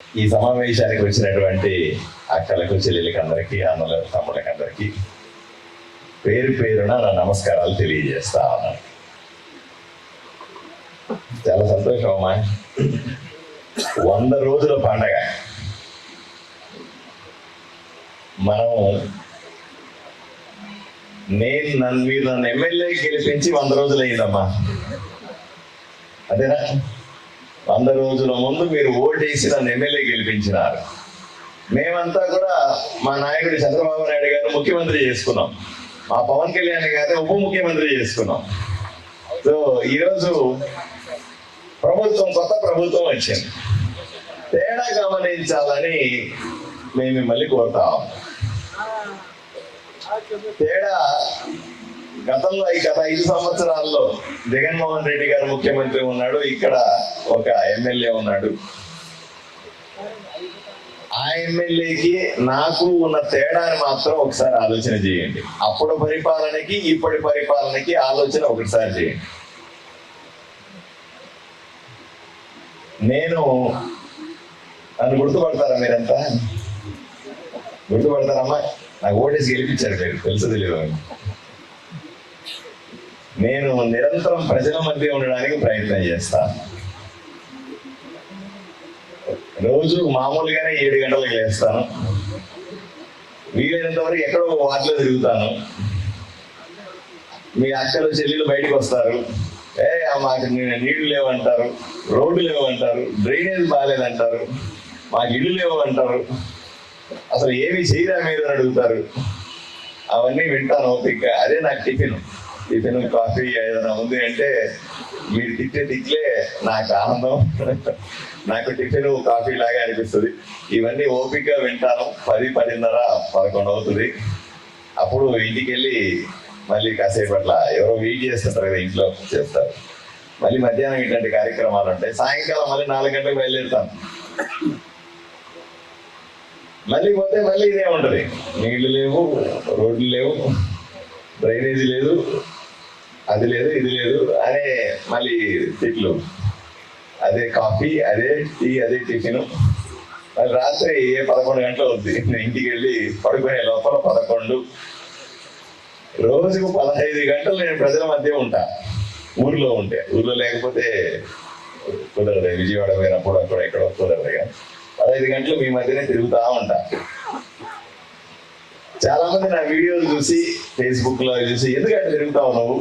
ఈ సమావేశానికి వచ్చినటువంటి అక్కలకు చెల్లెలకి అందరికీ అన్నల తమ్ముళ్ళకి అందరికీ పేరు పేరున నా నమస్కారాలు తెలియజేస్తా ఉన్నాను. చాలా సంతోషం అమ్మా. వంద రోజుల పండగ. మనం నేను నన్ను మీరు నన్ను ఎమ్మెల్యే గెలిపించి వంద రోజులు అయిందమ్మా అదేనా? వంద రోజుల ముందు మీరు ఓటేసి నన్ను ఎమ్మెల్యే గెలిపించినారు. మేమంతా కూడా మా నాయకుడు చంద్రబాబు నాయుడు గారు ముఖ్యమంత్రి చేసుకున్నాం. మా పవన్ కళ్యాణ్ గారిని ఉప ముఖ్యమంత్రి చేసుకున్నాం. సో ఈరోజు ప్రభుత్వం కొత్త ప్రభుత్వం వచ్చింది. తేడా గమనించాలని మేము మిమ్మల్ని కోరుతాం తేడా గతంలో ఈ గత ఐదు సంవత్సరాల్లో జగన్మోహన్ రెడ్డి గారు ముఖ్యమంత్రి ఉన్నాడు ఇక్కడ ఒక ఎమ్మెల్యే ఉన్నాడు. ఆ ఎమ్మెల్యేకి నాకు ఉన్న తేడాని మాత్రం ఒకసారి ఆలోచన చేయండి. అప్పుడు పరిపాలనకి ఇప్పటి పరిపాలనకి ఆలోచన ఒకసారి చేయండి. నేను నన్ను గుర్తుపడతారా మీరంతా? గుర్తుపడతారమ్మా? నాకు ఓటేసి గెలిపించారు మీరు తెలుసు తెలియదు. నేను నిరంతరం ప్రజల మధ్య ఉండడానికి ప్రయత్నం చేస్తాను రోజు మామూలుగానే ఏడు గంటలకు లేస్తాను. వీలైనంత వరకు ఎక్కడో ఒక వాటిలో తిరుగుతాను. మీ అక్కలు చెల్లెలు బయటకు వస్తారు. ఏ మాకు నీ- నీళ్ళు లేవంటారు రోడ్డు లేవంటారు డ్రైనేజ్ బాగాలేదంటారు మాకు ఇల్లు లేవంటారు. అసలు ఏమి చేయరా మీరు అని అడుగుతారు. అవన్నీ వింటాను ఓపిక అదే నాకు టిఫిన్. టిఫిన్ కాఫీ ఏదైనా ఉంది అంటే మీరు తిట్టే తిట్లే నాకు ఆనందం. నాకు టిఫిన్ కాఫీ లాగా అనిపిస్తుంది. ఇవన్నీ ఓపిక వింటాను. పది పదిన్నర పదకొండు అవుతుంది. అప్పుడు ఇంటికి వెళ్ళి మళ్ళీ కాసేపు అట్లా ఎవరో వెయిట్ చేస్తుంటారు కదా ఇంట్లో చేస్తారు మళ్ళీ మధ్యాహ్నం ఇట్లాంటి కార్యక్రమాలు ఉంటాయి. సాయంకాలం మళ్ళీ నాలుగు గంటలకు బయలుదేరుతాను మళ్ళీ పోతే మళ్ళీ ఇదే ఉంటుంది. నీళ్ళు లేవు రోడ్లు లేవు డ్రైనేజీ లేదు. అది లేదు ఇది లేదు అనే మళ్ళీ తిట్లు. అదే కాఫీ అదే టీ అదే టిఫిన్. మళ్ళీ రాత్రి ఏ పదకొండు గంటలు అవుద్ది. నేను ఇంటికి వెళ్ళి పడుకునే లోపల పదకొండు. రోజుకు పదహైదు గంటలు నేను ప్రజల మధ్య ఉంటా. ఊర్లో ఉంటే. ఊర్లో లేకపోతే కుదరదు. విజయవాడ పోయినప్పుడు అక్కడ ఇక్కడ కుదరదు కానీ పదహైదు గంటలు మీ మధ్యనే తిరుగుతా ఉంటా. చాలా మంది నా వీడియోలు చూసి ఫేస్బుక్లో చూసి ఎందుకంటే తిరుగుతావు నువ్వు?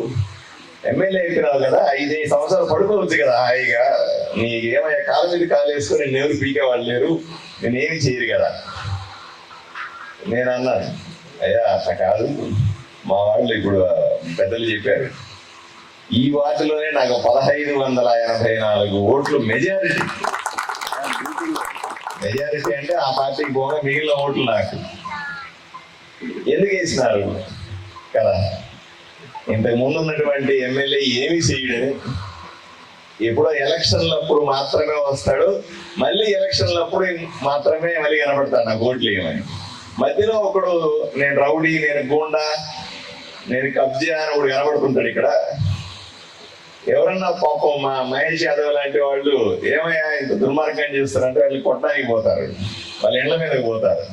ఎమ్మెల్యే అయిపోయినావు కదా ఐదైదు సంవత్సరాలు పడుకోవచ్చు కదా హాయిగా. నీకు ఏమయ్యా కాలు మీద కాలు వేసుకొని నేను ఎవరు పీకే వాళ్ళు లేరు? నేనేమి చేయరు కదా. నేను అన్నాను అయ్యా అట్లా కాదు. మా వాళ్ళు ఇప్పుడు పెద్దలు చెప్పారు. ఈ వాటిలోనే నాకు పదహైదు వందల ఎనభై నాలుగు ఓట్లు మెజారిటీ మెజారిటీ అంటే ఆ పార్టీకి పోగా మిగిలిన ఓట్లు నాకు. ఎందుకు వేసినారు? కదా. ఇంతకు ముందు ఉన్నటువంటి ఎమ్మెల్యే ఏమీ చేయడని ఎప్పుడో ఎలక్షన్లప్పుడు మాత్రమే వస్తాడు. మళ్ళీ ఎలక్షన్లప్పుడు మాత్రమే మళ్ళీ కనబడతాడు నాకు ఓట్లు ఏమని. మధ్యలో ఒకడు నేను రౌడీ నేను గూండా నేను కబ్జా అని ఒకడు కనబడుతుంటాడు ఇక్కడ. ఎవరన్నా పాపం మా మహేష్ యాదవ్ లాంటి వాళ్ళు ఏమయ్యా ఇంత దుర్మార్గం చేస్తారంటే వాళ్ళు కొట్టడానికి పోతారు. వాళ్ళ ఇండ్ల మీదకి పోతారు.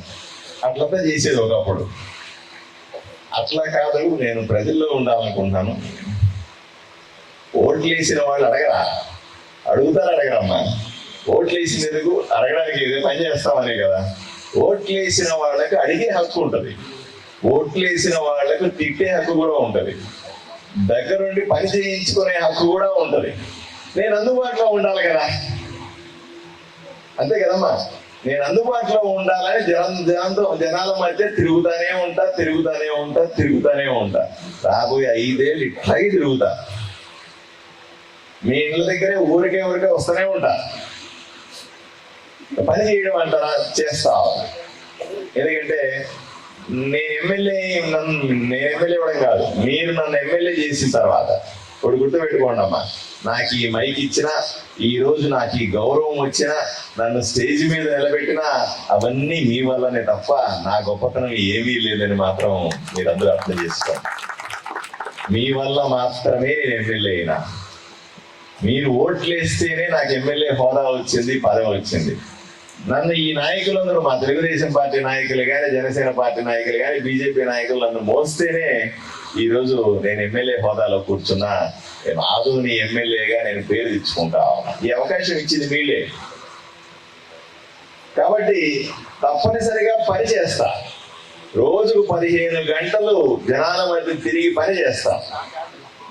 అట్లంతా చేసేది ఒకప్పుడు. అట్లా కాదు నేను ప్రజల్లో ఉండాలనుకుంటున్నాను. ఓట్లు వేసిన వాళ్ళు అడగరా? అడుగుతారు అడగరమ్మా. ఓట్లు వేసినందుకు అడగడానికి ఇదే పని చేస్తామనే కదా. ఓట్లు వేసిన వాళ్ళకి అడిగే హక్కు ఉంటుంది. ఓట్లు వేసిన వాళ్ళకు తిట్టే హక్కు కూడా ఉంటుంది. దగ్గరుండి పని చేయించుకునే హక్కు కూడా ఉంటుంది. నేను అందుబాటులో ఉండాలి కదా. అంతే కదమ్మా? నేను అందుబాటులో ఉండాలని జనం జనంతో జనాల మధ్య తిరుగుతానే ఉంటా తిరుగుతానే ఉంటా తిరుగుతానే ఉంటా. రాబోయే ఐదేళ్ళు ఇట్లాగే తిరుగుతా. మీ ఇళ్ళ దగ్గరే ఊరికే ఊరికే వస్తూనే ఉంటా. పని చేయడం అంటారా? చేస్తా. ఎందుకంటే నేను ఎమ్మెల్యే నన్ను నేను ఎమ్మెల్యే ఇవ్వడం కాదు మీరు నన్ను ఎమ్మెల్యే చేసిన తర్వాత. ఇప్పుడు గుర్తుపెట్టుకోండి అమ్మా నాకు ఈ మైక్ ఇచ్చిన ఈ రోజు నాకు ఈ గౌరవం వచ్చిన నన్ను స్టేజ్ మీద నిలబెట్టిన అవన్నీ మీ వల్లనే తప్ప నా గొప్పతనం ఏమీ లేదని మాత్రం మీరందరూ అర్థం చేసుకోండి మీ వల్ల మాత్రమే నేను ఎమ్మెల్యే అయినా. మీరు ఓట్లు వేస్తేనే నాకు ఎమ్మెల్యే హోదా వచ్చింది పదవి వచ్చింది. నన్ను ఈ నాయకులందరూ మా తెలుగుదేశం పార్టీ నాయకులు కానీ జనసేన పార్టీ నాయకులు కానీ బీజేపీ నాయకులు నన్ను మోస్తేనే ఈ రోజు నేను ఎమ్మెల్యే హోదాలో కూర్చున్నా. నేను ఆధుని ఎమ్మెల్యేగా నేను పేరు తెచ్చుకుంటా ఉన్నా. ఈ అవకాశం ఇచ్చింది మీలే కాబట్టి తప్పనిసరిగా పని చేస్తా. రోజుకు పదిహేను గంటలు జనాల మధ్య తిరిగి పని చేస్తా.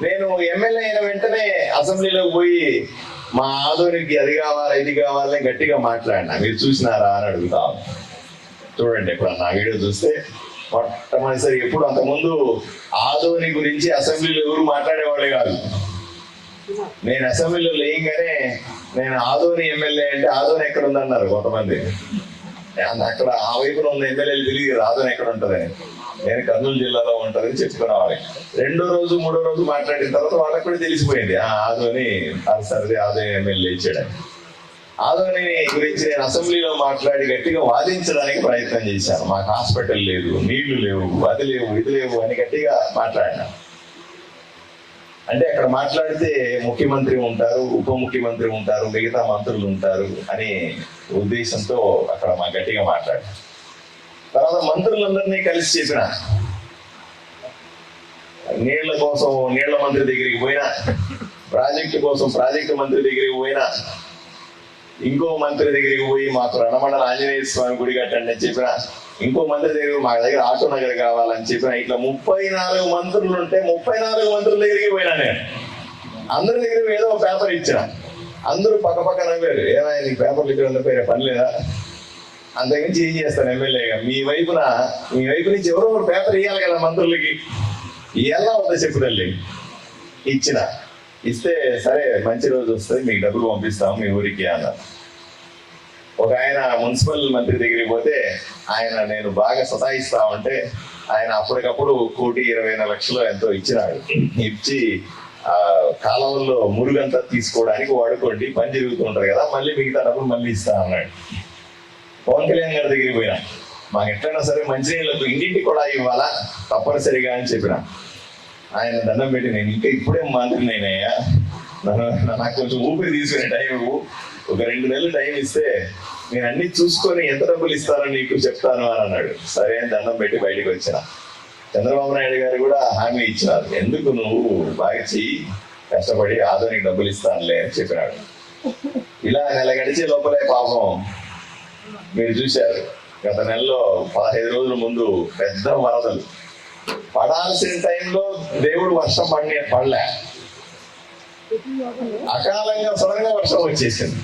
నేను ఎమ్మెల్యే అయిన వెంటనే అసెంబ్లీలోకి పోయి మా ఆధునికి అది కావాలా ఇది కావాలని గట్టిగా మాట్లాడినా. మీరు చూసినారా అని అడుగుతా చూడండి ఇప్పుడు నా వీడియో చూస్తే మొట్టమొదటిసారి ఎప్పుడు అంతకుముందు ఆదోని గురించి అసెంబ్లీలో ఎవరు మాట్లాడేవాళ్ళే కాదు. నేను అసెంబ్లీలో లేయంగానే నేను ఆదోని ఎమ్మెల్యే అంటే ఆదోని ఎక్కడ ఉందన్నారు కొంతమంది. అంత అక్కడ ఆ వైపున ఉన్న ఎమ్మెల్యేలు తెలియదు కదా ఆదోని ఎక్కడ ఉంటదని. నేను కర్నూలు జిల్లాలో ఉంటదని చెప్పుకునేవాళ్ళకి రెండో రోజు మూడో రోజు మాట్లాడిన తర్వాత వాళ్ళకి కూడా తెలిసిపోయింది. ఆ ఆదోని అది సరిది ఎమ్మెల్యే ఇచ్చాడని. ఆదోని గురించి నేను అసెంబ్లీలో మాట్లాడి గట్టిగా వాదించడానికి ప్రయత్నం చేశాను. మాకు హాస్పిటల్ లేదు నీళ్ళు లేవు అది లేవు ఇది లేవు అని గట్టిగా మాట్లాడినా. అంటే అక్కడ మాట్లాడితే ముఖ్యమంత్రి ఉంటారు ఉప ముఖ్యమంత్రి ఉంటారు మిగతా మంత్రులు ఉంటారు అనే ఉద్దేశంతో అక్కడ మా గట్టిగా మాట్లాడారు తర్వాత మంత్రులందరినీ కలిసి చెప్పిన నీళ్ళ కోసం నీళ్ళ మంత్రి దగ్గరికి పోయినా ప్రాజెక్టు కోసం ప్రాజెక్టు మంత్రి దగ్గరికి పోయినా ఇంకో మంత్రి దగ్గరికి పోయి మాకు రణమండల ఆంజనేయ స్వామి గుడి కట్టండి అని చెప్పిన ఇంకో మంత్రి దగ్గర మా దగ్గర ఆటో నగర్ కావాలని చెప్పిన ఇట్లా ముప్పై నాలుగు మంత్రులు ఉంటే ముప్పై నాలుగు మంత్రుల దగ్గరికి పోయినా నేను. అందరి దగ్గర ఏదో ఒక పేపర్ ఇచ్చిన. అందరూ పక్క పక్క నవ్వారు ఏమైనా పేపర్లు ఇక్కడ పేరు పని లేదా? అంతకుమించి ఏం చేస్తాను ఎమ్మెల్యేగా మీ వైపున మీ వైపు నుంచి ఎవరో ఒకరు పేపర్ ఇవ్వాలి కదా మంత్రులకి. ఎలా ఉందో చెప్పు తల్లి. ఇచ్చిన. ఇస్తే సరే మంచి రోజు వస్తుంది మీకు డబ్బులు పంపిస్తాము మీ ఊరికి అన్నారు ఒక ఆయన మున్సిపల్ మంత్రి దగ్గరికి పోతే ఆయన నేను బాగా సతాయిస్తా ఉంటే ఆయన అప్పటికప్పుడు కోటి ఇరవై లక్షలు ఎంతో ఇచ్చినాడు. ఇచ్చి ఆ కాలువల్లో మురుగంతా తీసుకోవడానికి వాడుకోండి పని జరుగుతుంటారు కదా మళ్ళీ మిగతా డబ్బులు మళ్ళీ ఇస్తా అన్నాడు. పవన్ కళ్యాణ్ గారి దగ్గరికి పోయినా. మాకు ఎట్లయినా సరే మంచినీళ్ళకు ఇంటికి కూడా ఇవ్వాలా? తప్పనిసరిగా అని చెప్పిన. ఆయన దండం పెట్టి నేను ఇంకా ఇప్పుడే మంత్రి నేనయ్యా నన్ను నాకు కొంచెం ఊపిరి తీసుకునే టైం ఒక రెండు నెలలు టైం ఇస్తే నేను అన్ని చూసుకొని ఎంత డబ్బులు ఇస్తానో నీకు చెప్తాను అని అన్నాడు. సరే అని దండం పెట్టి బయటకు వచ్చిన. చంద్రబాబు నాయుడు గారు కూడా హామీ ఇచ్చినారు. ఎందుకు నువ్వు బాగా చెయ్యి? కష్టపడి ఆధునిక డబ్బులు ఇస్తానులే అని చెప్పినాడు. ఇలా నెల గడిచే లోపలే పాపం మీరు చూశారు. గత నెలలో పదహైదు రోజుల ముందు పెద్ద వరదలు. పడాల్సిన టైంలో దేవుడు వర్షం పడి పడలే. అకాలంగా సడన్గా వర్షం వచ్చేసింది.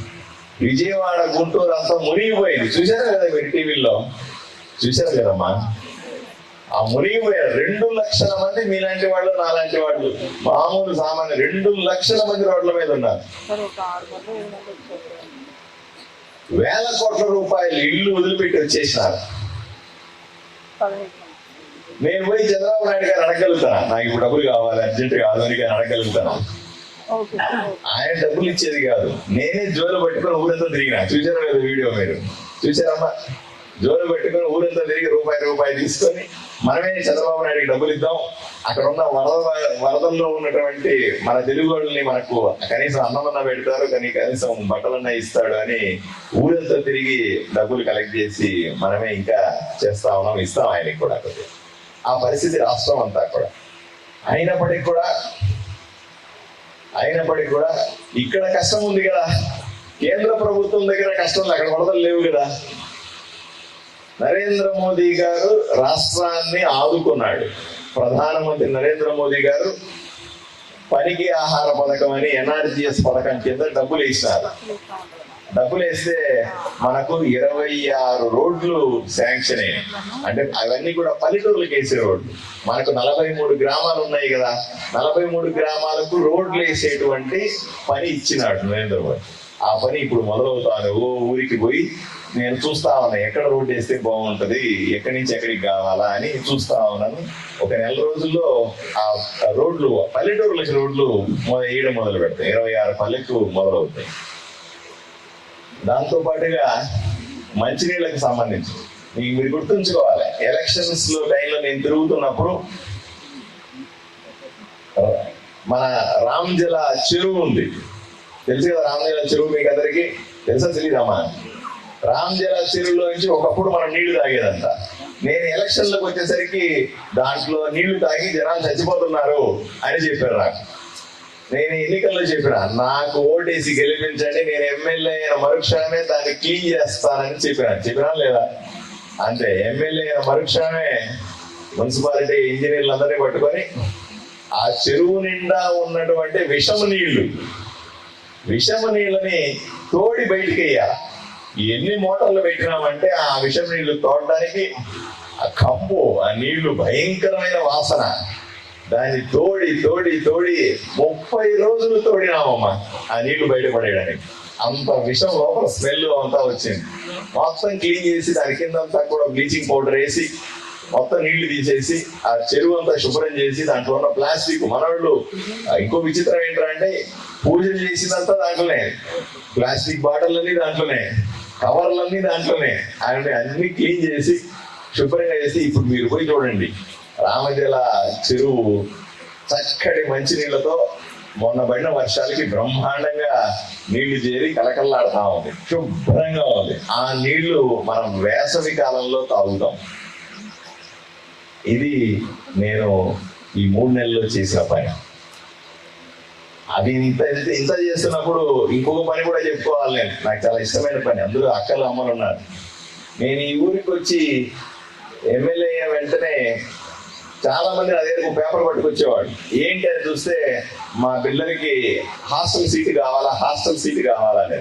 విజయవాడ గుంటూరు అంతా మునిగిపోయింది. చూశారు కదా మీరు టీవీలో చూశారు కదమ్మా? ఆ మునిగిపోయారు. రెండు లక్షల మంది మీలాంటి వాళ్ళు నాలాంటి వాళ్ళు. మామూలు సామాన్య రెండు లక్షల మంది రోడ్ల మీద ఉన్నారు సార్ ఒక ఆరు మంది ఏడు మంది వచ్చారు వేల కోట్ల రూపాయలు ఇల్లు వదిలిపెట్టి వచ్చేసినారు. నేను పోయి చంద్రబాబు నాయుడు గారు అడగలుగుతాను? నాకు ఇప్పుడు డబ్బులు కావాలి అర్జెంట్ కాదు అని కానీ అడగలుగుతాను. ఆయన డబ్బులు ఇచ్చేది కాదు. నేనే జోలు పట్టుకొని ఊరంతా తిరిగిన. చూసారా వీడియో మీరు? చూసారమ్మా జోలు పెట్టుకొని ఊరంతా తిరిగి రూపాయి రూపాయి తీసుకొని మనమే చంద్రబాబు నాయుడికి డబ్బులు ఇద్దాం. అక్కడ ఉన్న వరద వరదల్లో ఉన్నటువంటి మన తెలుగు వాళ్ళని మనకు కనీసం అన్నమన్న పెడతారు కానీ కనీసం బట్టలన్న ఇస్తాడు అని ఊరంతా తిరిగి డబ్బులు కలెక్ట్ చేసి మనమే ఇంకా చేస్తా ఉన్నాం ఇస్తాం ఆయనకి కూడా ఆ పరిస్థితి రాష్ట్రం అంతా కూడా. అయినప్పటికీ కూడా అయినప్పటికీ కూడా ఇక్కడ కష్టం ఉంది కదా. కేంద్ర ప్రభుత్వం దగ్గర కష్టం అక్కడ వరదలు లేవు కదా. నరేంద్ర మోదీ గారు రాష్ట్రాన్ని ఆదుకున్నాడు. ప్రధానమంత్రి నరేంద్ర మోదీ గారు పనికి ఆహార పథకం అని ఎన్ఆర్జిఎస్ పథకం కింద డబ్బులు వేసినారు డబ్బులు వేస్తే మనకు ఇరవై ఆరు రోడ్లు శాంక్షన్ అయ్యాయి అంటే అవన్నీ కూడా పల్లెటూర్లకు వేసే రోడ్లు. మనకు నలభై మూడు గ్రామాలు ఉన్నాయి కదా. నలభై మూడు గ్రామాలకు రోడ్లు వేసేటువంటి పని ఇచ్చినాడు నరేంద్ర మోదీ. ఆ పని ఇప్పుడు మొదలవుతాను. ఓ ఊరికి పోయి నేను చూస్తా ఉన్నా ఎక్కడ రోడ్డు వేస్తే బాగుంటది ఎక్కడి నుంచి ఎక్కడికి కావాలా అని చూస్తా ఉన్నాను. ఒక నెల రోజుల్లో ఆ రోడ్లు పల్లెటూర్లకి రోడ్లు వేయడం మొదలు పెడతాయి. ఇరవై ఆరు పల్లెకు మొదలవుతాయి. దాంతో పాటుగా మంచినీళ్ళకి సంబంధించి మీకు మీరు గుర్తుంచుకోవాలి. ఎలక్షన్స్లో టైంలో నేను తిరుగుతున్నప్పుడు మన రామ్జల చెరువు ఉంది. తెలుసు కదా రామ్జల చెరువు మీకు అందరికి తెలుసా తెలీదమ్మా రామజల చెరువులో నుంచి ఒకప్పుడు మనం నీళ్ళు తాగేదంట. నేను ఎలక్షన్లకు వచ్చేసరికి దాంట్లో నీళ్ళు తాగి జనాలు చచ్చిపోతున్నారు అని చెప్పారు నాకు. నేను ఎన్నికల్లో చెప్పిన నాకు ఓటేసి గెలిపించండి నేను ఎమ్మెల్యే అయిన మరుక్షణమే దాన్ని క్లీన్ చేస్తానని చెప్పిన. చెప్పినా లేదా? అంటే ఎమ్మెల్యే అయిన మరుక్షణమే మున్సిపాలిటీ ఇంజనీర్లు అందరినీ పట్టుకొని ఆ చెరువు నిండా ఉన్నటువంటి విషము నీళ్ళు విషము నీళ్ళని తోడి బయటికి వేయాలి ఎన్ని మోటార్లు పెట్టినామంటే ఆ విషం నీళ్ళు తోడడానికి ఆ కంపు ఆ నీళ్ళు భయంకరమైన వాసన. దాన్ని తోడి తోడి తోడి ముప్పై రోజులు తోడినామమ్మా ఆ నీళ్ళు బయటపడేయడానికి. అంత విషం లోపల స్మెల్ అంతా వచ్చింది. మొత్తం క్లీన్ చేసి దాని కిందంతా కూడా బ్లీచింగ్ పౌడర్ వేసి మొత్తం నీళ్ళు తీసేసి ఆ చెరువు అంతా శుభ్రం చేసి దాంట్లో ఉన్న ప్లాస్టిక్ మనవాళ్ళు ఇంకో విచిత్రం ఏంటంటే పూజలు చేసిందంతా దాంట్లోనే. ప్లాస్టిక్ బాటిల్లన్నీ దాంట్లోనే. కవర్లన్నీ దాంట్లోనే. అంటే అన్ని క్లీన్ చేసి శుభ్రంగా చేసి ఇప్పుడు మీరు పోయి చూడండి. రామజల చెరువు చక్కటి మంచినీళ్ళతో మొన్న పడిన వర్షాలకి బ్రహ్మాండంగా నీళ్ళు చేరి కలకల్లాడుతా ఉంది. శుభ్రంగా ఉంది. ఆ నీళ్ళు మనం వేసవి కాలంలో తాగుతాం. ఇది నేను ఈ మూడు నెలల్లో చేసిన పని. అది ఇంత ఇంత- చేస్తున్నప్పుడు ఇంకొక పని కూడా చెప్పుకోవాలి నేను. నాకు చాలా ఇష్టమైన పని. అందరూ అక్కలు అమ్మలు ఉన్నారు. నేను ఈ ఊరికి వచ్చి ఎమ్మెల్యే అయిన వెంటనే చాలా మంది నా దగ్గరకు పేపర్ పట్టుకొచ్చేవాడు ఏంటి అని చూస్తే మా పిల్లలకి హాస్టల్ సీటు కావాలా హాస్టల్ సీట్ కావాలని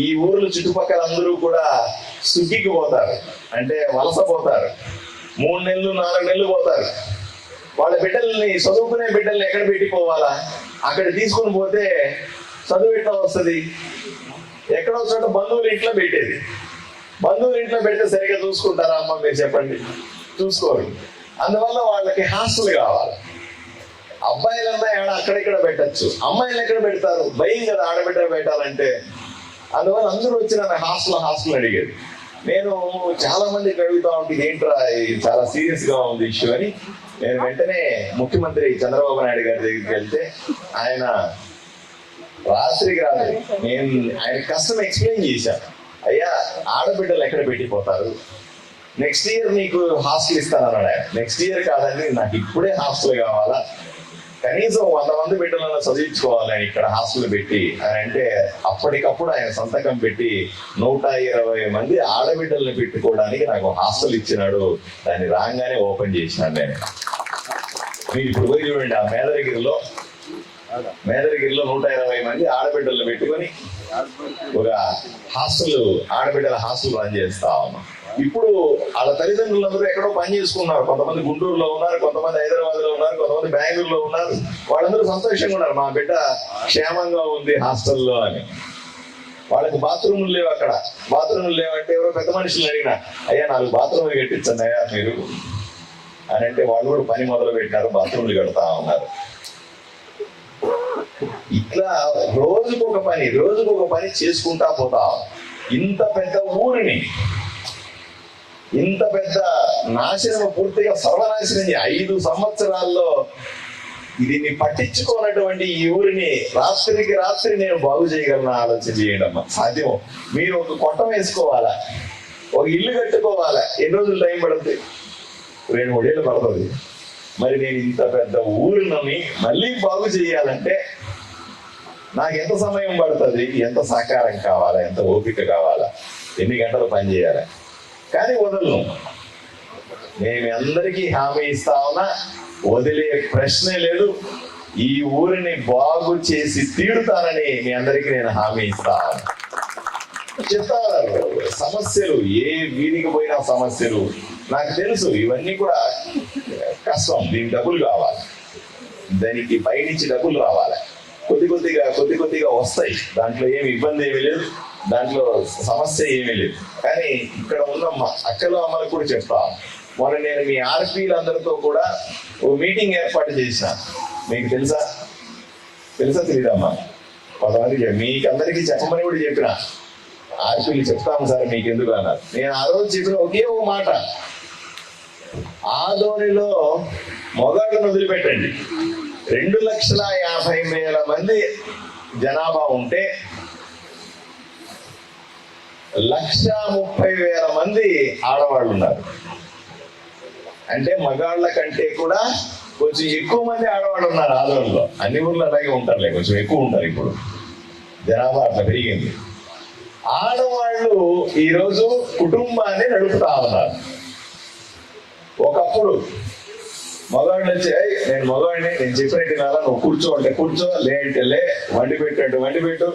ఈ ఊర్లో చుట్టుపక్కల అందరూ కూడా సుగ్గికి పోతారు. అంటే వలస పోతారు. మూడు నెలలు నాలుగు నెలలు పోతారు. వాళ్ళ బిడ్డల్ని చదువుకునే బిడ్డల్ని ఎక్కడ పెట్టిపోవాలా అక్కడ తీసుకొని పోతే చదువు ఎట్లా వస్తుంది? ఎక్కడో చోట బంధువుల ఇంట్లో పెట్టేది. బంధువుల ఇంట్లో పెడితే సరిగ్గా చూసుకుంటారా అమ్మ? మీరు చెప్పండి. చూసుకోరు అందువల్ల వాళ్ళకి హాస్టల్ కావాలి. అబ్బాయిలన్నా ఏడా? అక్కడెక్కడ పెట్టచ్చు. అమ్మాయిలు ఎక్కడ పెడతారు? భయం కదా ఆడబిడ్డ పెట్టాలంటే. అందువల్ల అందరూ వచ్చి నన్ను హాస్టల్ హాస్టల్ అడిగేది. నేను చాలా మందికి అడుగుతా ఉంటే ఏంట్రా ఇది చాలా సీరియస్గా ఉంది ఇష్యూ అని. నేను వెంటనే ముఖ్యమంత్రి చంద్రబాబు నాయుడు గారి దగ్గరికి వెళ్తే ఆయన రాత్రికి రాత్రి నేను ఆయన కష్టం ఎక్స్ప్లెయిన్ చేశాను అయ్యా ఆడబిడ్డలు ఎక్కడ పెట్టిపోతారు? నెక్స్ట్ ఇయర్ నీకు హాస్టల్ ఇస్తానన్నాడు ఆయన. నెక్స్ట్ ఇయర్ కాదండి నాకు ఇప్పుడే హాస్టల్ కావాలా? కనీసం వంద మంది బిడ్డలను చదివించుకోవాలి ఆయన ఇక్కడ హాస్టల్ పెట్టి. అని అంటే అప్పటికప్పుడు ఆయన సంతకం పెట్టి నూట ఇరవై మంది ఆడబిడ్డలను పెట్టుకోవడానికి నాకు హాస్టల్ ఇచ్చినాడు. దాన్ని రాగానే ఓపెన్ చేసినాడు నేను. మీరు ఇప్పుడు పోయి చూడండి ఆ మేదరగిరిలో. మేదరగిరిలో నూట ఇరవై మంది ఆడబిడ్డలను పెట్టుకొని ఒక హాస్టల్ ఆడబిడ్డల హాస్టల్ రన్ చేస్తా ఉన్నాం. ఇప్పుడు వాళ్ళ తల్లిదండ్రులందరూ ఎక్కడో పని చేసుకున్నారు. కొంతమంది గుంటూరులో ఉన్నారు కొంతమంది హైదరాబాద్లో ఉన్నారు కొంతమంది బెంగళూరులో ఉన్నారు. వాళ్ళందరూ సంతోషంగా ఉన్నారు. మా బిడ్డ క్షేమంగా ఉంది హాస్టల్లో అని. వాళ్ళకి బాత్రూములు లేవు అక్కడ. బాత్రూములు లేవంటే ఎవరో పెద్ద మనుషులు అడిగినా అయ్యా నాలుగు బాత్రూములు కట్టించండి అయ్యా మీరు. అని అంటే వాళ్ళు కూడా పని మొదలు పెట్టినారు బాత్రూములు కడతా ఉన్నారు. ఇట్లా రోజుకు ఒక పని రోజుకు ఒక పని చేసుకుంటా పోతా. ఇంత పెద్ద ఊరిని ఇంత పెద్ద నాశనం పూర్తిగా సర్వనాశనం ఐదు సంవత్సరాల్లో దీన్ని పట్టించుకోనటువంటి ఈ ఊరిని రాత్రికి రాత్రి నేను బాగు చేయగలను ఆలోచన చేయడం సాధ్యం మీరు ఒక కొట్టం వేసుకోవాలా? ఒక ఇల్లు కట్టుకోవాలా? ఎన్ని రోజులు టైం పడుతుంది రెండు మూడేళ్ళు పడుతుంది. మరి నేను ఇంత పెద్ద ఊరిని మళ్ళీ బాగు చేయాలంటే నాకు ఎంత సమయం పడుతుంది? ఎంత సహకారం కావాలా? ఎంత ఓపిక కావాలా? ఎన్ని గంటలు పని చేయాలి? కానీ వదలను. మేము అందరికీ హామీ ఇస్తా ఉన్నా వదిలే ప్రశ్నే లేదు. ఈ ఊరిని బాగు చేసి తీడుతానని మీ అందరికీ నేను హామీ ఇస్తా చెప్తారు? సమస్యలు ఏ వీధికి పోయినా సమస్యలు. నాకు తెలుసు ఇవన్నీ కూడా కష్టం. దీనికి డబ్బులు కావాలి. దానికి పైనుంచి డబ్బులు రావాలి. కొద్ది కొద్దిగా కొద్ది కొద్దిగా వస్తాయి. దాంట్లో ఏమి ఇబ్బంది ఏమీ లేదు. దాంట్లో సమస్య ఏమీ లేదు. కానీ ఇక్కడ ఉన్న అక్కలు అమ్మలకు కూడా చెప్తా. మొన్న నేను మీ ఆర్పీలందరితో కూడా ఓ మీటింగ్ ఏర్పాటు చేసిన మీకు తెలుసా? తెలుసా తెలియదమ్మా కొంతమంది మీకు అందరికీ చెప్పమని కూడా చెప్పిన. ఆర్పీలు చెప్తాము సార్ మీకు ఎందుకు అన్నారు. నేను ఆ రోజు చెప్పిన ఒకే ఒక మాట. ఆదోనిలో మొగాళ్ళను వదిలిపెట్టండి. రెండు లక్షల యాభై వేల మంది జనాభా ఉంటే లక్ష ముప్పై వేల మంది ఆడవాళ్ళు ఉన్నారు అంటే మగాళ్ళ కంటే కూడా కొంచెం ఎక్కువ మంది ఆడవాళ్ళు ఉన్నారు ఆదోళనలో అన్ని ఊర్లో అలాగే ఉంటారులే కొంచెం ఎక్కువ ఉంటారు ఇప్పుడు. జనాభా అట్లా పెరిగింది. ఆడవాళ్ళు ఈరోజు కుటుంబాన్ని నడుపుతా ఉన్నారు. ఒకప్పుడు మగవాడిని వచ్చి నేను మగవాడిని నేను చెప్పినట్టు కాదా నువ్వు కూర్చో అంటే కూర్చో లే అంటే లే వండి పెట్టు అంటే వండి పెట్టు.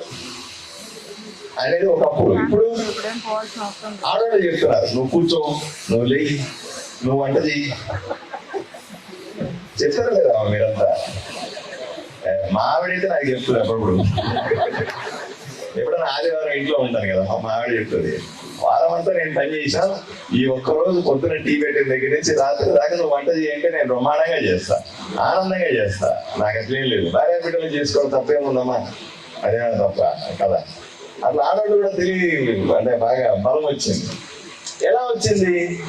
అనేది ఒకప్పుడు. ఇప్పుడు ఆడవాళ్ళు చెప్తున్నారు నువ్వు కూర్చో నువ్వు లేయి నువ్వు వంట చెయ్యి. చెప్తారు లేదా మీరంతా? ఏ, మా ఆవిడైతే నాకు చెప్తుంది అప్పుడప్పుడు ఎప్పుడైనా ఆదివారం ఇంట్లో ఉంటాను కదా మా ఆవిడ చెప్తుంది వారం అంతా నేను పని చేసాను ఈ ఒక్క రోజు పొద్దున టీ పెట్టిన దగ్గర నుంచి రాత్రి దాకా నువ్వు వంట చేయంటే నేను బ్రహ్మాండంగా చేస్తా ఆనందంగా చేస్తా. నాకు అట్లేం లేదు. భార్య బిడ్డలు చేసుకోవడం తప్పేముందమ్మా? అదే తప్ప కదా. అట్లా ఆడవాళ్ళు కూడా తెలివి అంటే బాగా బలం వచ్చింది. ఎలా వచ్చింది?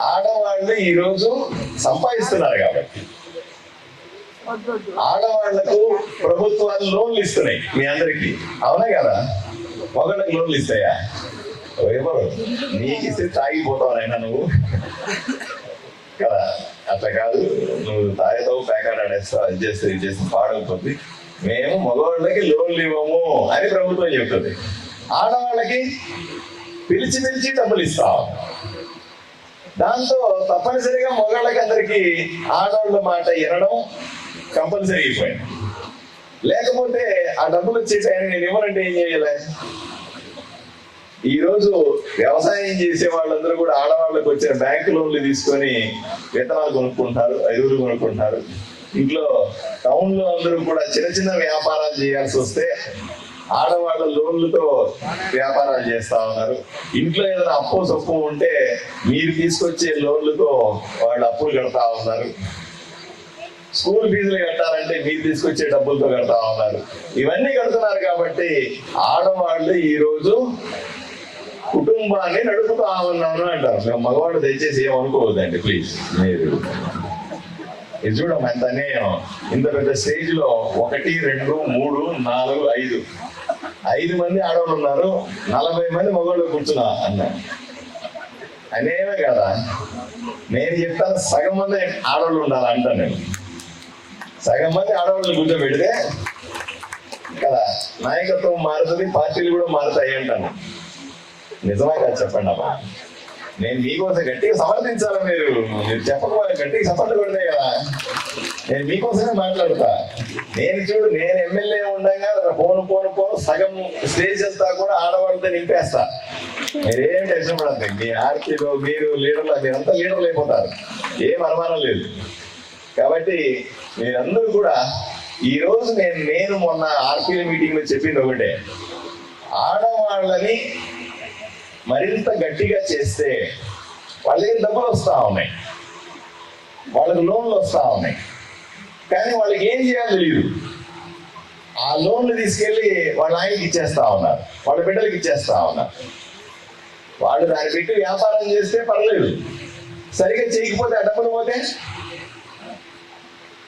ఆడవాళ్ళు ఈ రోజు సంపాదిస్తున్నారు కాబట్టి. ఆడవాళ్ళకు ప్రభుత్వాలు లోన్లు ఇస్తున్నాయి మీ అందరికి. అవునా కదా? మగళ్ళకి లోన్లు ఇస్తాయా? ఎవరు? నీకు ఇస్తే తాగిపోతావునైనా నువ్వు. కదా? అట్లా కాదు. నువ్వు తాగుతావు ప్యాకెట్ ఆడేస్తావు అది చేస్తే ఇది చేస్తే పాడైపోతుంది మేము మగవాళ్ళకి లోన్లు ఇవ్వము అని ప్రభుత్వం చెప్తుంది. ఆడవాళ్ళకి పిలిచి పిలిచి డబ్బులు ఇస్తాం. దాంతో తప్పనిసరిగా మగాళ్ళకి అందరికి ఆడవాళ్ళ మాట వినడం కంపల్సరీ అయిపోయింది. లేకపోతే ఆ డబ్బులు వచ్చేసాయని నేను ఇవ్వనంటే ఏం చేయాలి? ఈరోజు వ్యవసాయం చేసే వాళ్ళందరూ కూడా ఆడవాళ్ళకి వచ్చిన బ్యాంకు లోన్లు తీసుకొని విత్తనాలు కొనుక్కుంటారు ఐదుగురు కొనుక్కుంటారు. ఇంట్లో టౌన్లో అందరూ కూడా చిన్న చిన్న వ్యాపారాలు చేయాల్సి వస్తే ఆడవాళ్ళ లోన్లతో వ్యాపారాలు చేస్తా ఉన్నారు. ఇంట్లో ఏదైనా అప్పు సొప్పు ఉంటే మీరు తీసుకొచ్చే లోన్లతో వాళ్ళు అప్పులు కడతా ఉన్నారు. స్కూల్ ఫీజులు కట్టాలంటే మీరు తీసుకొచ్చే డబ్బులతో కడతా ఉన్నారు. ఇవన్నీ కడుతున్నారు కాబట్టి ఆడవాళ్ళు ఈ రోజు కుటుంబాన్ని నడుపుతా ఉన్నాను అంటారు. మగవాడు దయచేసి ఏమనుకోవద్దండి ప్లీజ్ మీరు ఇది చూడ ఎంత అన్యాయం ఇంత పెద్ద స్టేజ్లో ఒకటి రెండు మూడు నాలుగు ఐదు. ఐదు మంది ఆడవాళ్ళు ఉన్నారు. నలభై మంది మగవాళ్ళు కూర్చున్నా అన్నా. అనేవే కదా. నేను చెప్తాను సగం మంది ఆడవాళ్ళు ఉండాలి అంటాను నేను. సగం మంది ఆడవాళ్ళు కూర్చోబెడితే కదా నాయకత్వం మారుతుంది పార్టీలు కూడా మారుతాయి అంటాను. నిజమే కదా చెప్పండి అమ్మా నేను మీకోసం గట్టిగా సమర్థించాలి మీరు? మీరు చెప్పకపోతే గట్టిగా సపోర్ట్ కొడతాయి కదా. నేను మీకోసమే మాట్లాడతా. నేను చూడు నేను ఎమ్మెల్యే ఉండగా పోను పోను పోను సగం స్టేజ్ అంతా కూడా ఆడవాళ్ళతో నింపేస్తా. మీరేం టెన్షన్ పడద్దు. మీ ఆర్కీలు మీరు లీడర్లు మీరంతా లీడర్లు అయిపోతారు. ఏం అనుమానం లేదు. కాబట్టి మీరందరూ కూడా ఈ రోజు నేను నేను మొన్న ఆర్పీల మీటింగ్లో చెప్పింది ఒకటే. ఆడవాళ్ళని మరింత గట్టిగా చేస్తే వాళ్ళకి డబ్బులు వస్తూ ఉన్నాయి. వాళ్ళకి లోన్లు వస్తూ ఉన్నాయి. కానీ వాళ్ళకి ఏం చేయాలో తెలియదు. ఆ లోన్లు తీసుకెళ్ళి వాళ్ళ ఆయనకి ఇచ్చేస్తా ఉన్నారు. వాళ్ళ బిడ్డలకి ఇచ్చేస్తా ఉన్నారు. వాళ్ళు దాన్ని పెట్టి వ్యాపారం చేస్తే పర్లేదు. సరిగ్గా చేయకపోతే ఆ పోతే?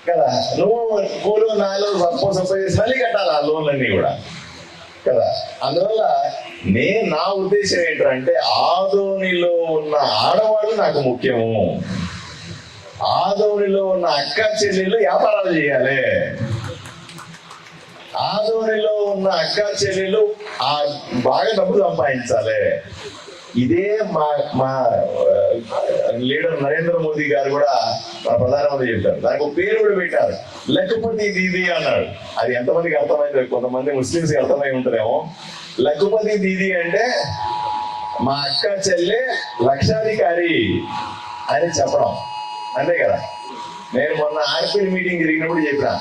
కదా నువ్వు కూలు నాలుగు సపోజ్ సపోజ్ చేసి మళ్ళీ కట్టాలి ఆ లోన్లన్నీ కూడా. కదా? అందువల్ల నేను నా ఉద్దేశం ఏంటంటే ఆదోనిలో ఉన్న ఆడవాళ్ళు నాకు ముఖ్యము. ఆదోనిలో ఉన్న అక్క చెల్లెళ్ళు వ్యాపారాలు చేయాలి. ఆదోనిలో ఉన్న అక్క చెల్లెళ్ళు ఆ బాగా డబ్బు సంపాదించాలి. ఇదే మా మా లీడర్ నరేంద్ర మోదీ గారు కూడా మా ప్రధానమంత్రి చెప్పారు. దానికి ఒక పేరు కూడా పెట్టారు. లఘుపతి దీది అన్నాడు. అది ఎంతమందికి అర్థమైంది కొంతమంది ముస్లిమ్స్కి అర్థమై ఉంటుందేమో. లఘుపతి దీది అంటే మా అక్క చెల్లె లక్షాధికారి అని చెప్పడం. అంతే కదా? నేను మొన్న ఆర్పిల్ మీటింగ్ జరిగినప్పుడు చెప్పిన.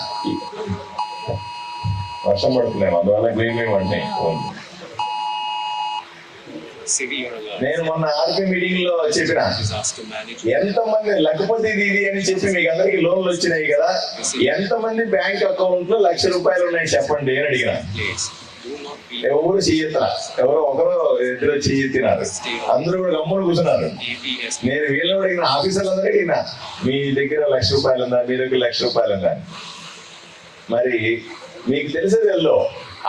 వర్షం పడుతున్నాము అందువల్ల గ్రీన్ మేము అంటే నేను మొన్న ఆర్పీ మీటింగ్లో చెప్పిన. Disaster management. ఎంతమంది లఖపతి దీది అని చెప్పి మీకు అందరికి లోన్లు వచ్చినాయి కదా. ఎంతమంది బ్యాంక్ అకౌంట్లో లక్ష రూపాయలు ఉన్నాయి చెప్పండి అని అడిగిన. ఎవరు చెయ్యెత్తరా ఎవరో ఒకరు ఇద్దరు చెయ్యెత్తినారు అందరూ కూడా గమ్ములు కూర్చున్నారు. నేను వీళ్ళు అడిగిన ఆఫీసర్లందరూ అడిగిన మీ దగ్గర లక్ష రూపాయలు ఉందా మీ దగ్గర లక్ష రూపాయలు ఉందా మరి మీకు తెలిసేది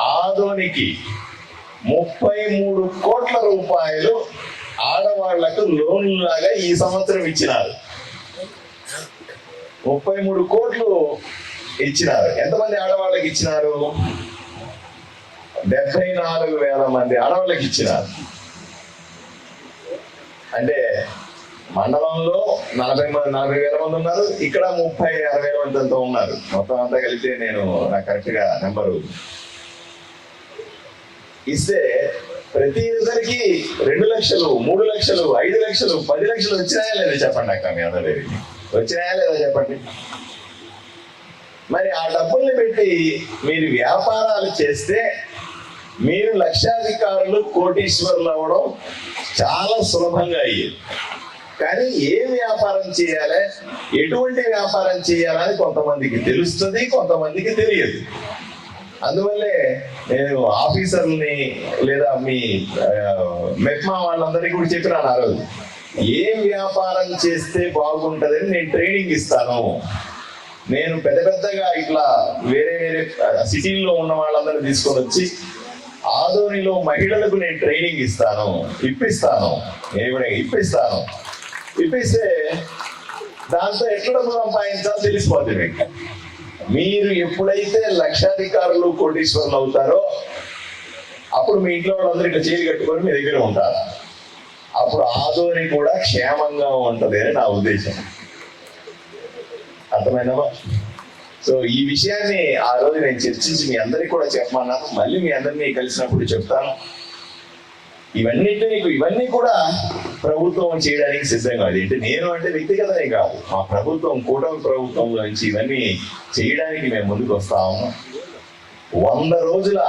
ఆదోనికి ముప్పై మూడు కోట్ల రూపాయలు ఆడవాళ్ళకు లోన్ లాగా ఈ సంవత్సరం ఇచ్చినారు. ముప్పై మూడు కోట్లు ఇచ్చినారు. ఎంతమంది ఆడవాళ్ళకి ఇచ్చినారు? డెబ్బై నాలుగు వేల మంది ఆడవాళ్ళకి ఇచ్చినారు. అంటే మండలంలో నలభై మంది నలభై వేల మంది ఉన్నారు. ఇక్కడ ముప్పై అరవై వేల మంది అంతా ఉన్నారు. మొత్తం అంతా కలిపితే నేను నాకు కరెక్ట్గా నెంబరు ఇస్తే ప్రతి యూజర్కి రెండు లక్షలు మూడు లక్షలు ఐదు లక్షలు పది లక్షలు వచ్చినాయా లేదా చెప్పండి అక్క మీ అందరికి వచ్చినాయా లేదా చెప్పండి? మరి ఆ డబ్బుల్ని పెట్టి మీరు వ్యాపారాలు చేస్తే మీరు లక్షాధికారులు కోటీశ్వరులు అవ్వడం చాలా సులభంగా అయ్యేది. కానీ ఏ వ్యాపారం చేయాలి? ఎటువంటి వ్యాపారం చేయాలని కొంతమందికి తెలుస్తుంది కొంతమందికి తెలియదు. అందువల్లే నేను ఆఫీసర్ని లేదా మీ మెప్మా వాళ్ళందరికీ కూడా చెప్పినాను ఆ రోజు. ఏ వ్యాపారం చేస్తే బాగుంటుందని నేను ట్రైనింగ్ ఇస్తాను. నేను పెద్ద పెద్దగా ఇట్లా వేరే వేరే సిటీల్లో ఉన్న వాళ్ళందరినీ తీసుకొని వచ్చి ఆదోనిలో మహిళలకు నేను ట్రైనింగ్ ఇస్తాను. ఇప్పిస్తాను. నేను ఇప్పిస్తాను. ఇప్పిస్తే దాంతో ఎట్లా సంపాదించాలో తెలిసిపోతుంది మీకు. మీరు ఎప్పుడైతే లక్షాధికారులు కోటీశ్వరులు అవుతారో అప్పుడు మీ ఇంట్లో వాళ్ళందరూ ఇట్లా చేయి కట్టుకొని మీ దగ్గర ఉంటారు. అప్పుడు ఆదోని కూడా క్షేమంగా ఉంటది అని నా ఉద్దేశం. అర్థమైందమ్మా? సో ఈ విషయాన్ని ఆ రోజు నేను చర్చించి మీ అందరికి కూడా చెప్పమన్నాను. మళ్ళీ మీ అందరినీ కలిసినప్పుడు చెప్తాను. ఇవన్నీ నీకు ఇవన్నీ కూడా ప్రభుత్వం చేయడానికి సిద్ధంగా ఉంది అంటే నేను అంటే వ్యక్తిగతమే కాదు. మా ప్రభుత్వం కూటమి ప్రభుత్వంలోంచి ఇవన్నీ చేయడానికి మేము ముందుకు వస్తాము. వంద రోజుల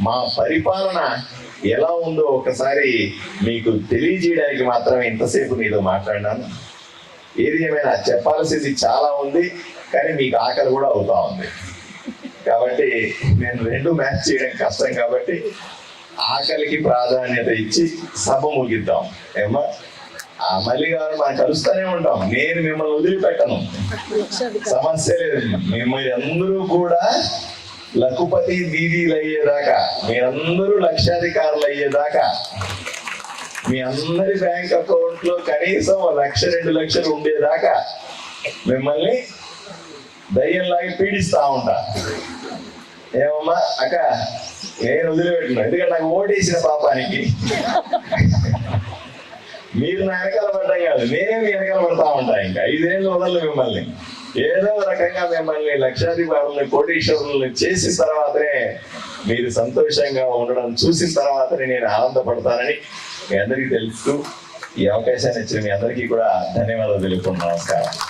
మా పరిపాలన ఎలా ఉందో ఒకసారి మీకు తెలియజేయడానికి మాత్రమే ఇంతసేపు మీతో మాట్లాడినాను. ఏది ఏమైనా చెప్పాల్సింది చాలా ఉంది కానీ మీకు ఆకలి కూడా అవుతా ఉంది. కాబట్టి నేను రెండు మ్యాచ్ చేయడం కష్టం కాబట్టి ఆకలికి ప్రాధాన్యత ఇచ్చి సభ ముగిద్దాం. ఏమా ఆ మళ్ళీ గారు మనం కలుస్తూనే ఉంటాం. నేను మిమ్మల్ని వదిలిపెట్టను. సమస్య లేదు. మిమ్మల్ని అందరూ కూడా లకుపతి దీదీలు అయ్యేదాకా మీరందరూ లక్షాధికారులు అయ్యేదాకా మీ అందరి బ్యాంక్ అకౌంట్లో కనీసం లక్ష రెండు లక్షలు ఉండేదాకా మిమ్మల్ని దయ్యంలాగా పీడిస్తా ఉంటా. ఏమమ్మా? అక్క నేను వదిలిపెట్టిన ఎందుకంటే నాకు ఓటేసిన పాపానికి. మీరు నా వెనకాల పడ్డం కాదు నేనే మీ వెనకాల పడతా ఉంటా ఇంకా. ఐదేళ్ళు వదలను మిమ్మల్ని. ఏదో రకంగా మిమ్మల్ని లక్షాధికారుల్ని కోటీశ్వరులను చేసిన తర్వాతనే మీరు సంతోషంగా ఉండడం చూసిన తర్వాతనే నేను ఆనందపడతానని మీ అందరికీ తెలుస్తూ ఈ అవకాశాన్ని ఇచ్చిన మీ అందరికీ కూడా ధన్యవాదాలు తెలుపుకుంటున్నాను నమస్కారం.